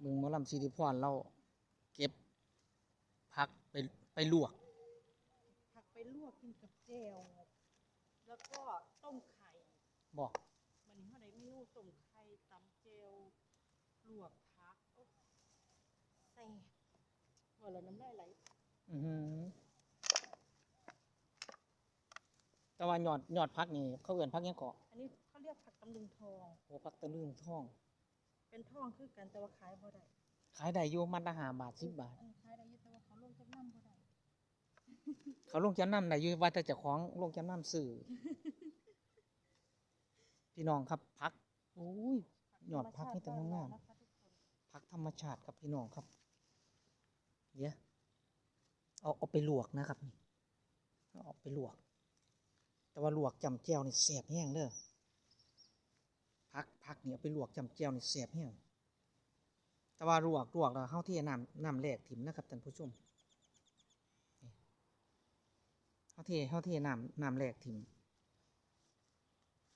เมืองหมอลำสิริพรเราเก็บผักไปไปลวก ผักไปลวกกินกับเจลแล้วก็ต้มไข่บอกมันนี้เท่าไดเมนูต้มไข่ตำเจลลวกผักโอ้ใส่หัวเราน้ำลายไหลอือหือแต่ว่ายอดยอดผักนี่เขาเอื่นผักหยังเกาะอันนี้เขาเรียกผักตำลึงทองโอ้ผักตะลึงท่อง เป็นทองคือกันแต่ว่าขายบ่ได้ขายได้อยู่มันละห้าบาทสิบบาทอันนี้ขายได้อยู่แต่ว่าเขาลงจากน้ำบ่ได้เขาลงจำนำได้อยู่ว่าแต่เจ้าของลงจำนำสื่อ พี่น้องครับพักโอ้ยยอดผักนี่แต่งามๆนะคะทุกคนพักธรรมชาติครับพี่น้องครับเดี๋ยวเอาเอาไปลวกนะครับนี่เอาไปลวก แต่ว่าลวกจำแจวนี่แสบแห้งเด้อ พักพักนี่เอาไปลวกจำแจวนี่แสบแห้งแต่ว่าลวกลวกแล้วเข้าที่น้ำน้ำแรกถิ่มนะครับท่านผู้ชมนี่เข้าที่เข้าที่น้ำน้ำแรกถิ่ม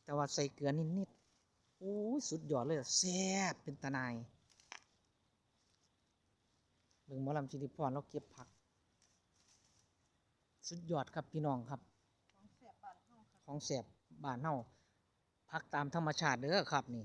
แต่ว่าใส่เกลือนิดๆโอ้ยสุดยอดเลยอะแซ่บเป็นตาหนายเบิ่งหมอลำชิริพรเราเก็บผัก สุดยอดครับพี่น้องครับ ของแสบบ้านเฮาค่ะของแสบบ้านเฮา พักตามธรรมชาติเด้อครับนี่